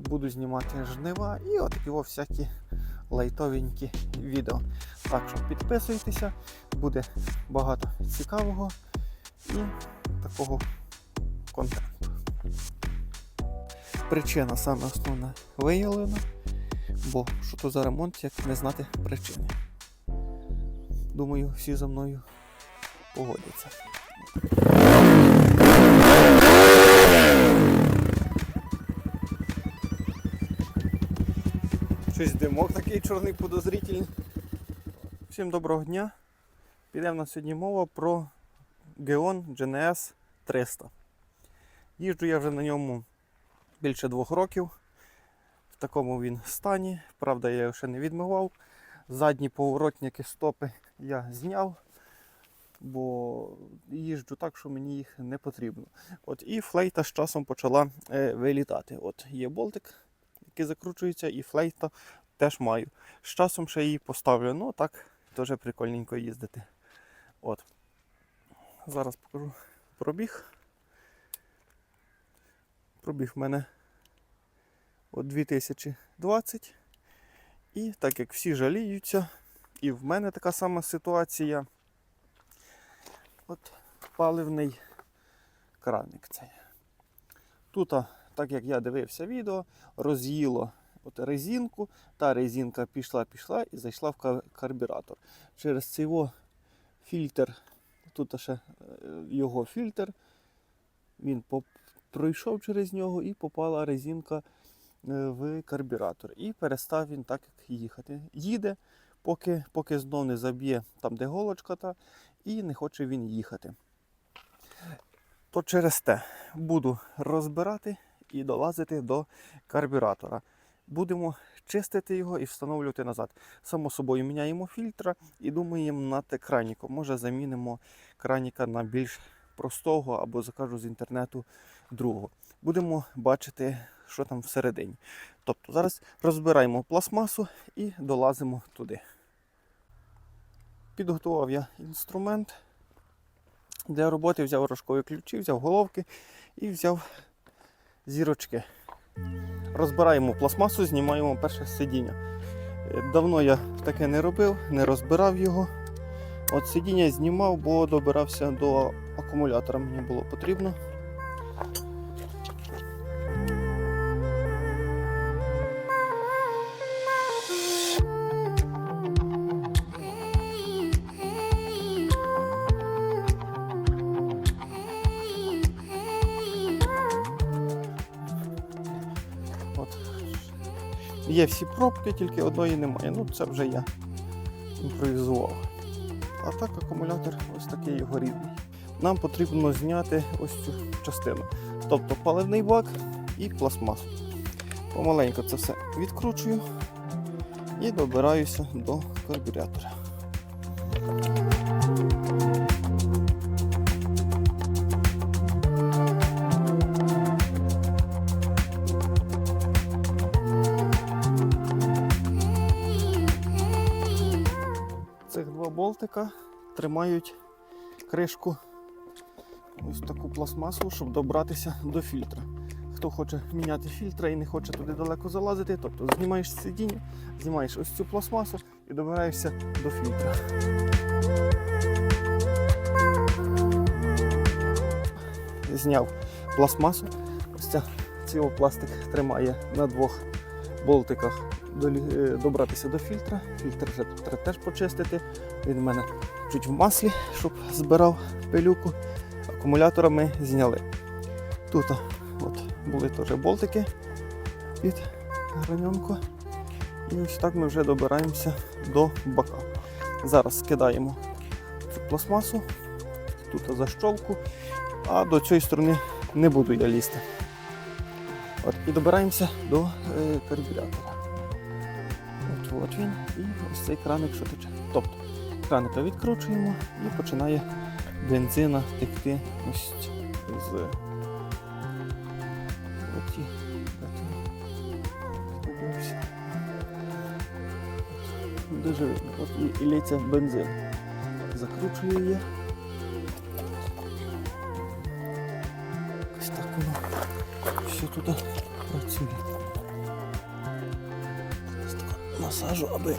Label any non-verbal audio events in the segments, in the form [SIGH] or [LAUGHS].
буду знімати жнива і отакі о всякі лайтовенькі відео. Так що підписуйтеся, буде багато цікавого і такого контенту. Причина саме основна виявлена, бо що то за ремонт, як не знати причини. Думаю, всі за мною погодяться. Щось димок такий чорний подозрительний. Всім доброго дня. Піде в нас сьогодні мова про Geon GNS 300. Їжджу я вже на ньому більше двох років. В такому він стані. Правда, я його ще не відмивав. Задні поворотники стопи я зняв, бо їжджу так, що мені їх не потрібно. От І флейта з часом почала е, вилітати. От Є болтик, який закручується, і флейта теж маю. З часом ще її поставлю. Ну так, теж прикольненько їздити. От. Зараз покажу пробіг. Пробіг в мене от 2020. І так як всі жаліються, і в мене така сама ситуація. От паливний краник цей. Тут, так як я дивився відео, роз'їло от резинку, та резинка пішла, пішла і зайшла в карбюратор. Через цей фільтр, тут ще е, його фільтр, він пройшов через нього і попала резинка е, в карбюратор. І перестав він так їхати. Їде, поки, поки знов не заб'є там, де голочка та, і не хоче він їхати. То через те буду розбирати і долазити до карбюратора. Будемо чистити його і встановлювати назад. Само собою міняємо фільтра і думаємо над краніком. Може замінимо краніка на більш простого або закажу з інтернету другого. Будемо бачити, що там всередині. Тобто зараз розбираємо пластмасу і долазимо туди. Підготував я інструмент для роботи, взяв рожкові ключі, взяв головки і взяв зірочки. Розбираємо пластмасу, знімаємо перше сидіння. Е, Давно я таке не робив, не розбирав його. От сидіння знімав, бо добирався до акумулятора, мені було потрібно. Є всі пробки, тільки одної немає. Ну, це вже я імпровізував. А так акумулятор ось такий його рідний. Нам потрібно зняти ось цю частину. Тобто паливний бак і пластмасу. Помаленько це все відкручую і добираюся до карбюратора. Тримають кришку ось таку пластмасу, щоб добратися до фільтра. Хто хоче міняти фільтра і не хоче туди далеко залазити, тобто знімаєш сидіння, знімаєш ось цю пластмасу і добираєшся до фільтра. Зняв пластмасу. Ось ця пластик тримає на двох болтиках е, добратися до фільтра. Фільтр вже треба теж почистити. Він у мене чуть в маслі, щоб збирав пилюку. Акумулятора ми зняли. Тут от, були теж болтики під граньонку. І ось так ми вже добираємося до бака. Зараз скидаємо цю пластмасу, тут защолку, а до цієї сторони не буду я лізти. От, і добираємося до е, карбюратора. От, от він і ось цей краник, що тече. Тобто краника відкручуємо і починає бензина текти ось з оті. Дуже. От і, лється бензин. Закручую її. Ось так воно все тут працює. Ось так насажу, аби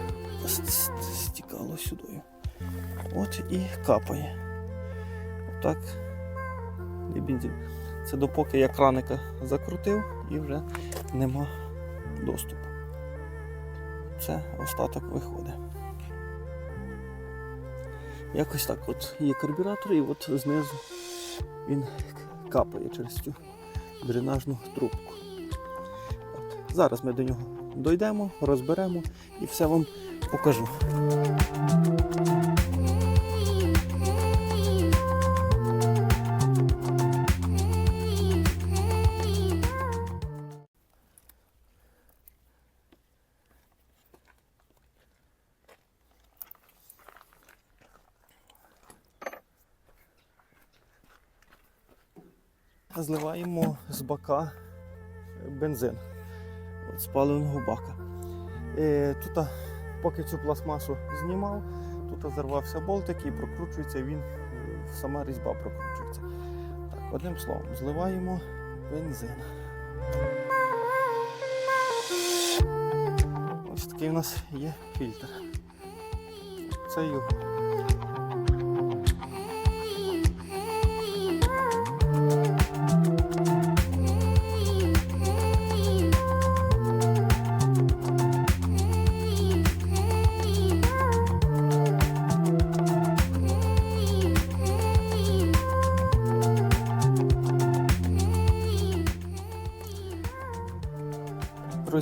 стікало сюди. От і капає. Отак. Це допоки я краника закрутив і вже нема доступу. Це остаток виходить. Якось так от є карбюратор, і от знизу він капає через цю дренажну трубку. От. Зараз ми до нього дійдемо, розберемо і все вам покажу. Зливаємо з бака бензин от, з паливного бака. Е, тут, поки цю пластмасу знімав, тут зарвався болтик і прокручується він, е, сама різьба прокручується. Так, одним словом, зливаємо бензин. Ось такий у нас є фільтр. Це його.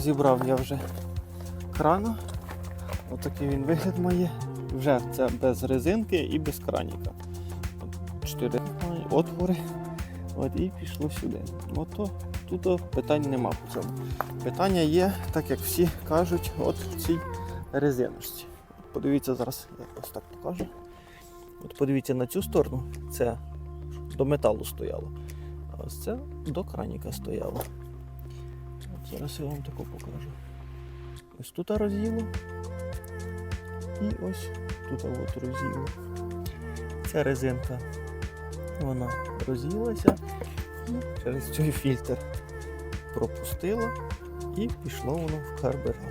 Розібрав я вже крана. Отакий він вигляд має. Вже це без резинки і без краніка. От Чотири отвори. От і пішло сюди. Ото тут питань нема по цьому. Питання є, так як всі кажуть, от в цій резиночці. Подивіться зараз, я ось так покажу. От подивіться на цю сторону, це до металу стояло. А ось це до краніка стояло. Зараз я вам таку покажу. Ось тут розділо І ось тут от розділо. Ця резинка вона роз'їлася і через цей фільтр пропустила і пішло воно в карбюратор.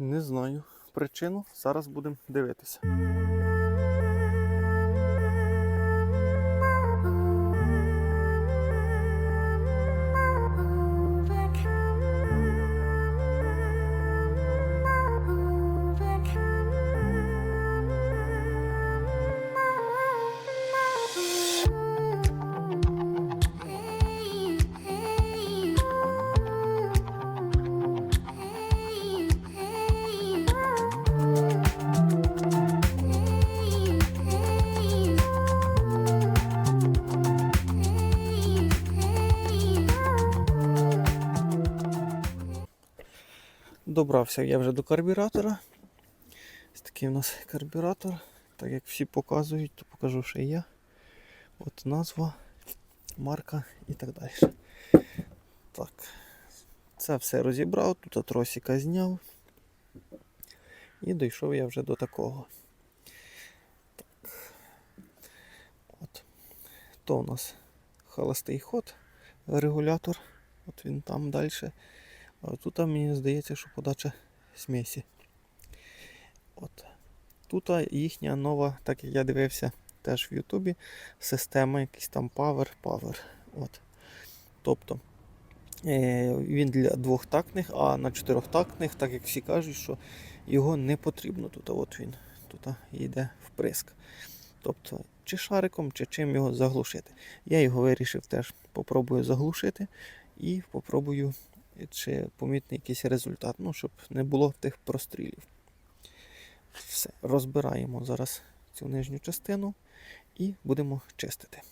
Не знаю причину. Зараз будемо дивитися. Добрався я вже до карбюратора. Ось такий у нас карбюратор. Так як всі показують, то покажу, що є. От назва, марка і так далі. Так. Це все розібрав, тут тросика зняв. І дійшов я вже до такого. Так. От. То у нас холостий ход, регулятор. От він там далі. Тут мені здається, що подача смесі. От. Тут їхня нова, так як я дивився теж в Ютубі, система якийсь там Power Power. От. Тобто е, він для двохтактних, а на чотирьохтактних, так як всі кажуть, що його не потрібно тут. От він тут йде вприск. Тобто, чи шариком, чи чим його заглушити. Я його вирішив теж попробую заглушити і попробую чи помітний якийсь результат, ну, щоб не було тих прострілів. Все, розбираємо зараз цю нижню частину і будемо чистити.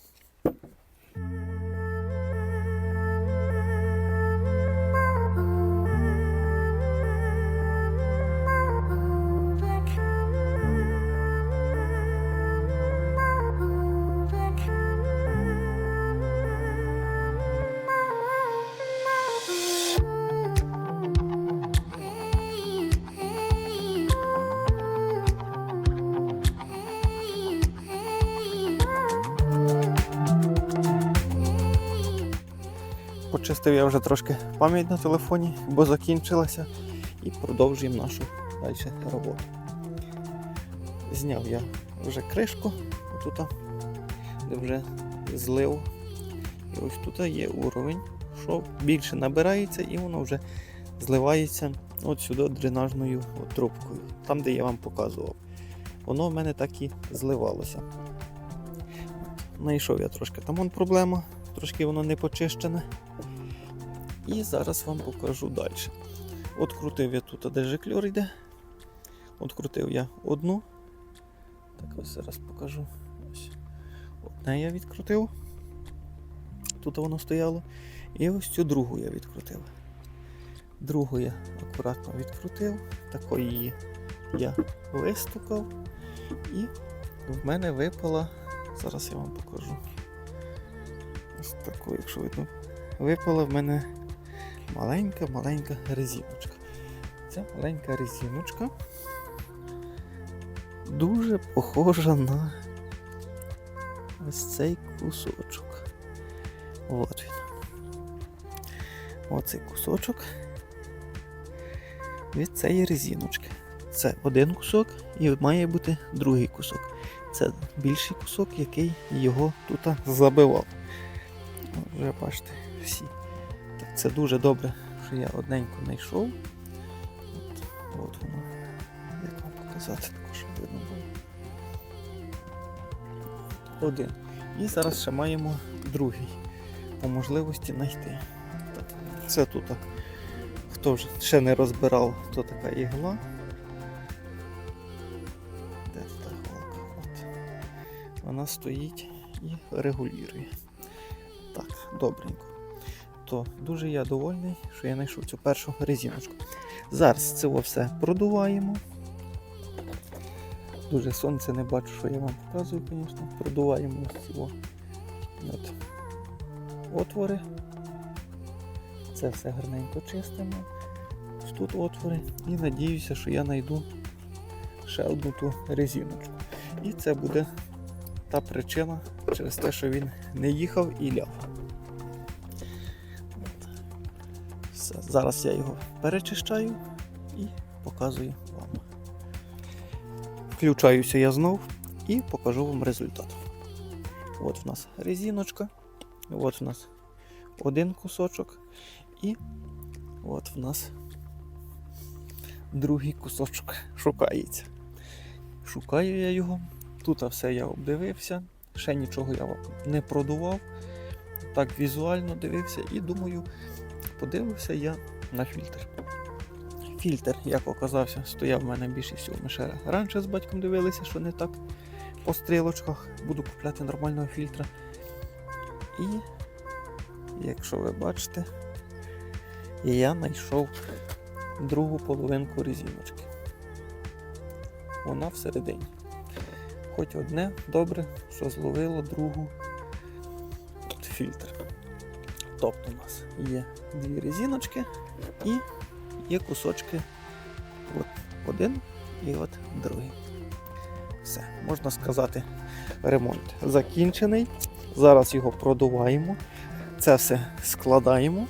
Почистив я вже трошки пам'ять на телефоні, бо закінчилася. І продовжуємо нашу далі роботу. Зняв я вже кришку, отут, де вже злив. І ось тут є уровень, що більше набирається і воно вже зливається от сюди дренажною трубкою, там, де я вам показував. Воно в мене так і зливалося. Знайшов я трошки там вон проблема, трошки воно не почищене. І зараз вам покажу далі. От крутив я тут, де жикльор йде. От крутив я одну. Так ось зараз покажу. Одне я відкрутив. Тут воно стояло. І ось цю другу я відкрутив. Другу я акуратно відкрутив. Такої її я вистукав. І в мене випала. Зараз я вам покажу. Ось таку, якщо видно, випала в мене маленька-маленька резиночка. Ця маленька резиночка дуже похожа на ось цей кусочок. От він. Оцей кусочок від цієї резиночки. Це один кусок і має бути другий кусок. Це більший кусок, який його тут забивав. Вже бачите, всі. Це дуже добре, що я одненько знайшов. От, от воно. Як вам показати, також видно було. Один. І зараз ще маємо другий по можливості знайти. Це тут, хто вже ще не розбирав, то така ігла. Де та голка? От. Вона стоїть і регулює. Так, добренько. То дуже я довольний, що я знайшов цю першу резиночку. Зараз це все продуваємо. Дуже сонце не бачу, що я вам показую, звісно. Продуваємо ось ці от, отвори. Це все гарненько чистимо. Тут отвори. І надіюся, що я знайду ще одну ту резиночку. І це буде та причина через те, що він не їхав і ляв. Все. Зараз я його перечищаю і показую вам. Включаюся я знов і покажу вам результат. От в нас резиночка, от в нас один кусочок, і от в нас другий кусочок шукається. Шукаю я його. Тут все я обдивився, ще нічого я не продував. Так візуально дивився і думаю, подивився я на фільтр. Фільтр, як оказався, стояв в мене більше всього. Ми ще раніше з батьком дивилися, що не так по стрілочках. Буду купляти нормального фільтра. І, якщо ви бачите, я знайшов другу половинку резиночки. Вона всередині. Хоч одне добре, що зловило другу фільтр. Тобто у нас є дві резиночки і є кусочки от один і от другий. Все, можна сказати, ремонт закінчений. Зараз його продуваємо, це все складаємо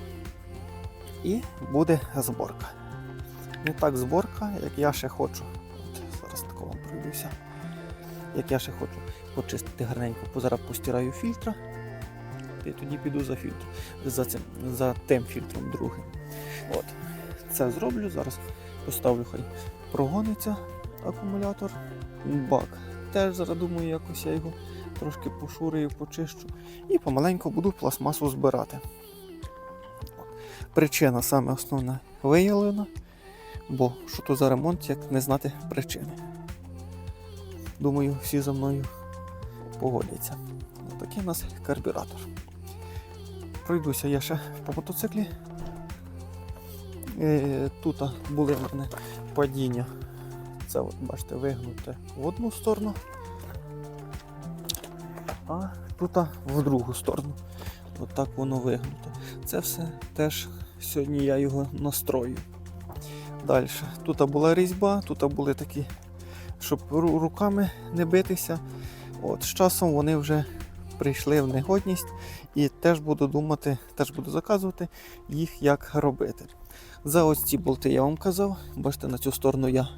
і буде зборка. Не так зборка, як я ще хочу. От зараз тако вам пройдуся. Як я ще хочу почистити гарненько, зараз постираю фільтра. І тоді піду за фільтр, за цим, за тим фільтром другим. От. Це зроблю, зараз поставлю, хай прогониться акумулятор. Бак. Теж зараз думаю, якось я його трошки пошурую, почищу. І помаленьку буду пластмасу збирати. Причина саме основна виявлена, бо що то за ремонт, як не знати причини. Думаю, всі за мною погодяться. Такий у нас карбюратор. Пройдуся я ще по мотоциклі. Тут були в мене падіння. Це от, бачите, вигнуте в одну сторону, а тут в другу сторону. От так воно вигнуто. Це все теж сьогодні я його настрою. Далі. Тут була різьба, тут були такі, щоб руками не битися. От, з часом вони вже прийшли в негодність і теж буду думати, теж буду заказувати їх, як робити. За ось ці болти я вам казав. Бачите, на цю сторону я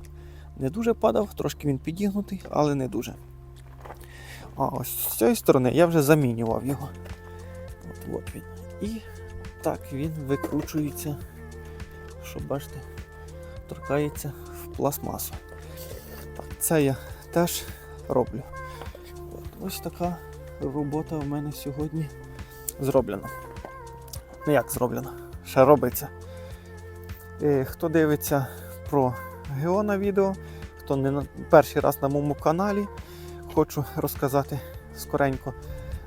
не дуже падав, трошки він підігнутий, але не дуже. А ось з цієї сторони я вже замінював його. От, от він. І так він викручується, що бачите, торкається в пластмасу. Так, це я теж роблю. От, ось така робота в мене сьогодні зроблена. Ну як зроблена? Ще робиться. Е, Хто дивиться про Геона відео, хто не на перший раз на моєму каналі, хочу розказати скоренько.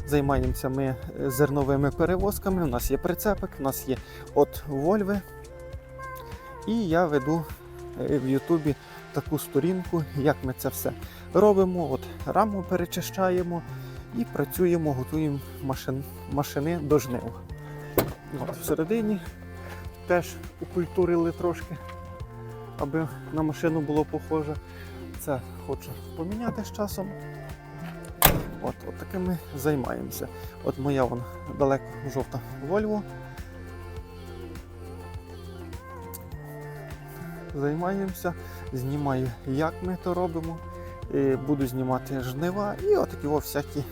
Займаємося ми е, зерновими перевозками. У нас є прицепик, у нас є от Вольви. І я веду е, в Ютубі таку сторінку, як ми це все робимо. От раму перечищаємо і працюємо, готуємо машин, машини до жнив. От, всередині теж укультурили трошки, аби на машину було похоже. Це хочу поміняти з часом. От, от таким ми займаємося. От моя вон далеко жовта Volvo. Займаємося, знімаю, як ми то робимо. Буду знімати жнива і отакі всякі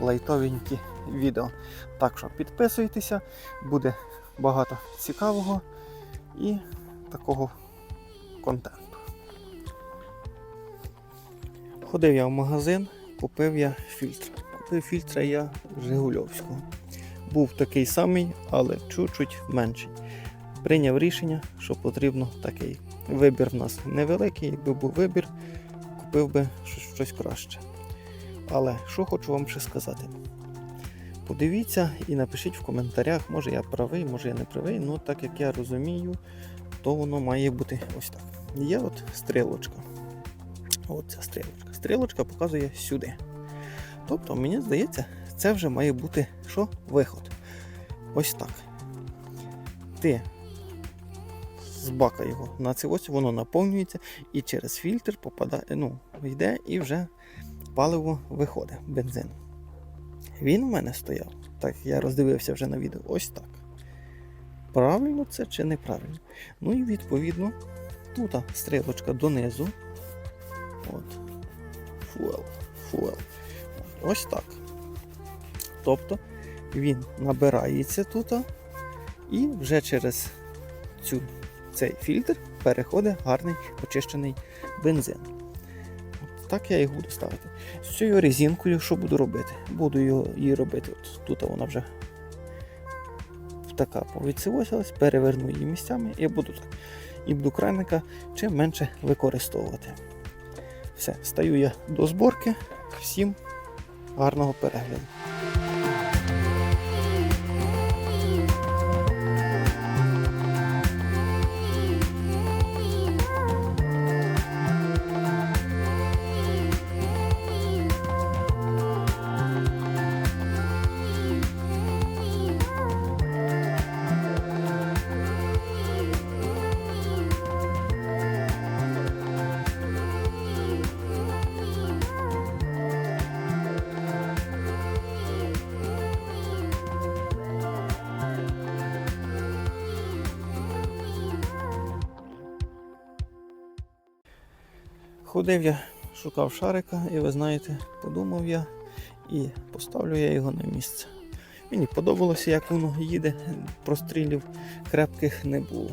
лайтовенькі відео. Так що підписуйтеся, буде багато цікавого і такого контенту. Ходив я в магазин, купив я фільтр. Купив фільтра я Жигульовського. Був такий самий, але чуть-чуть менший. Прийняв рішення, що потрібно такий. Вибір в нас невеликий, якби був вибір, купив би щось, краще. Але що хочу вам ще сказати. Подивіться і напишіть в коментарях, може я правий, може я не правий. Ну так як я розумію, то воно має бути ось так. Є от стрілочка. Ця стрілочка. Стрілочка показує сюди. Тобто, мені здається, це вже має бути що? Виход. Ось так. Ти з бака його на це ось воно наповнюється і через фільтр попадає, ну, йде і вже паливо виходить, бензин. Він у мене стояв, так я роздивився вже на відео, ось так. Правильно це чи неправильно? Ну і відповідно, тут стрілочка донизу. От. Fuel. Fuel. Ось так. Тобто він набирається тут і вже через цю, цей фільтр переходить гарний очищений бензин. Так я їх буду ставити. З цією резинкою що буду робити? Буду її робити. От тут вона вже така повідсивосилась, переверну її місцями і буду. І буду крайника чим менше використовувати. Все, стаю я до зборки. Всім гарного перегляду. Ходив я, шукав шарика, і ви знаєте, подумав я і поставлю я його на місце. Мені подобалося, як воно їде, прострілів крепких не було.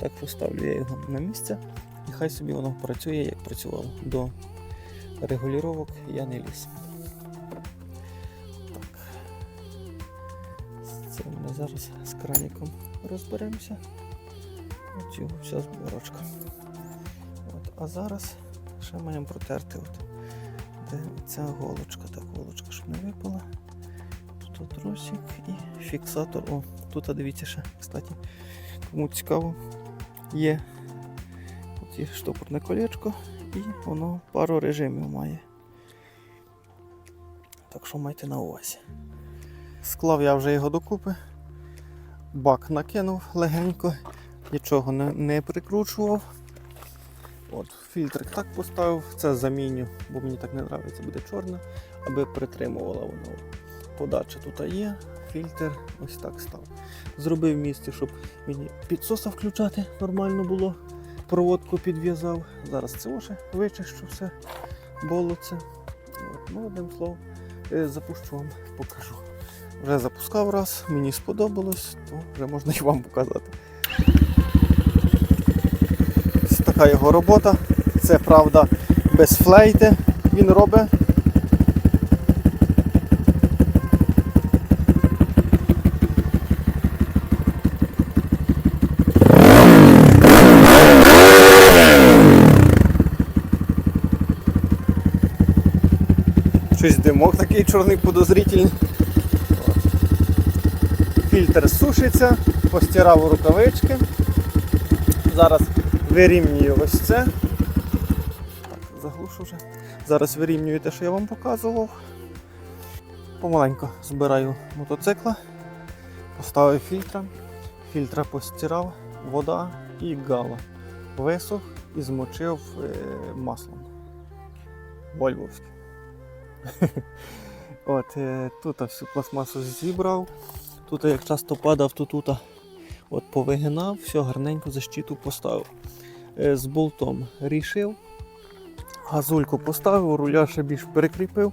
Так поставлю я його на місце, і хай собі воно працює, як працювало. До регулювання я не ліз. Так. Цим ми зараз з краником розберемося. Ось його вся зборочка. От, а зараз ще маємо протерти от, де ця голочка, так голочка, щоб не випала. Тут тросик і фіксатор. О, тут дивіться ще, кстати, кому цікаво, є є штопорне колечко і воно пару режимів має. Так що майте на увазі. Склав я вже його докупи, бак накинув легенько, нічого не, не прикручував. От, фільтрик так поставив, це заміню, бо мені так не подобається, буде чорне, аби притримувала воно. подача тут є, фільтр ось так став. Зробив місце, щоб мені підсоса включати нормально було. Проводку підв'язав. Зараз це вже вичищу все, болоце. От, ну, одним словом, е, запущу вам, покажу. Вже запускав раз, мені сподобалось, то вже можна і вам показати. Ось така його робота. Це правда без флейти він робить. Щось димок такий чорний подозрительний. Фільтр сушиться, постирав рукавички. Зараз вирівнюю ось це. Так, заглушу вже. Зараз вирівнюю те, що я вам показував. Помаленько збираю мотоцикла, поставив фільтра, фільтра постирав, вода і гала. Висох і змочив е, маслом. Вольвовським. [LAUGHS] От, е, тут всю пластмасу зібрав. Тут як часто падав, то тут от повигинав, все гарненько защиту поставив. Е, З болтом рішив. Газульку поставив, руля ще більш перекріпив,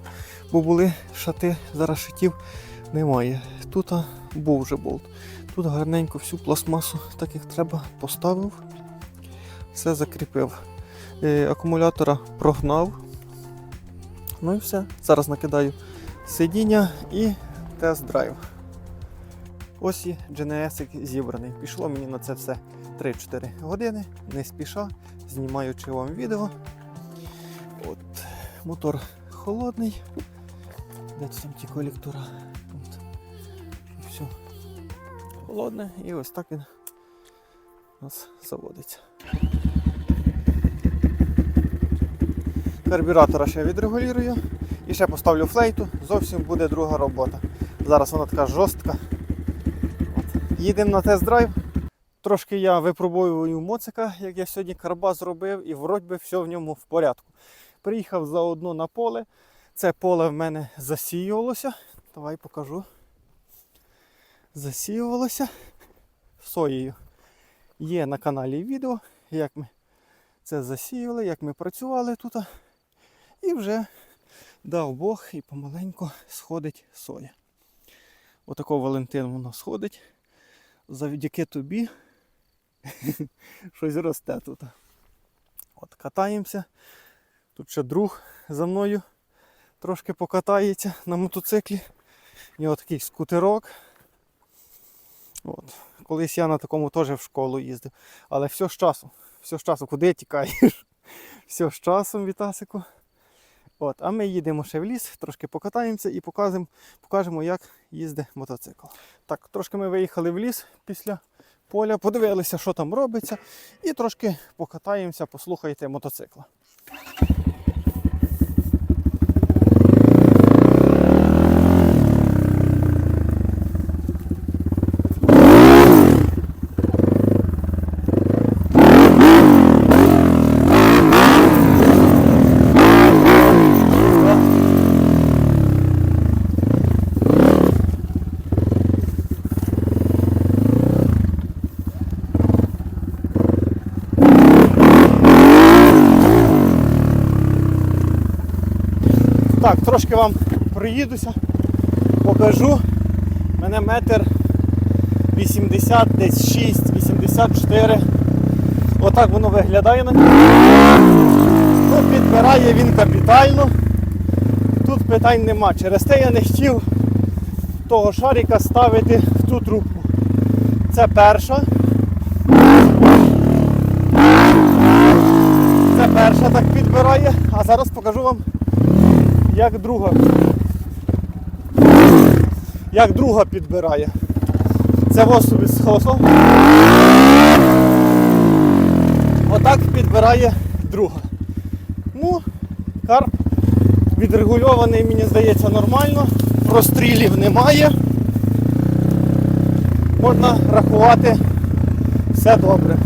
бо були шати, зараз шитів немає. Тут був вже болт. Тут гарненько всю пластмасу, так як треба, поставив, все закріпив. Е, Акумулятора прогнав. Ну і все. Зараз накидаю сидіння і тест-драйв. Ось і GNS зібраний. Пішло мені на це все 3-4 години, не спіша, знімаючи вам відео. От, мотор холодний. Де там ті колектора? От. Все. Холодне і ось так він у нас заводиться. Карбюратора ще відрегулюю і ще поставлю флейту, зовсім буде друга робота. Зараз вона така жорстка. Їдемо на тест-драйв. Трошки я випробовую моцика, як я сьогодні карба зробив, і вроді би все в ньому в порядку. Приїхав заодно на поле. Це поле в мене засіювалося. Давай покажу. Засіювалося соєю. Є на каналі відео, як ми це засіяли, як ми працювали тут. І вже дав Бог і помаленьку сходить соя. Отако Валентин воно сходить. Завдяки тобі [LAUGHS] щось росте тут. От катаємося. Тут ще друг за мною трошки покатається на мотоциклі. У нього такий скутерок. От. Колись я на такому теж в школу їздив. Але все з часом. Все з часом. Куди тікаєш? [LAUGHS] Все з часом, Вітасику. От, а ми їдемо ще в ліс, трошки покатаємося і покажемо, покажемо, як їздить мотоцикл. Так, трошки ми виїхали в ліс після поля, подивилися, що там робиться, і трошки покатаємося, послухайте мотоцикла. Так, трошки вам проїдуся, покажу. У мене метр 80, десь 6, 84. Отак воно виглядає на Ну, підбирає він капітально. Тут питань нема. Через те я не хотів того шарика ставити в ту трубку. Це перша. Це перша так підбирає, а зараз покажу вам як друга. Як друга підбирає. Це ось собі з хосом. Отак підбирає друга. Ну, карп відрегульований, мені здається, нормально. Прострілів немає. Можна рахувати все добре.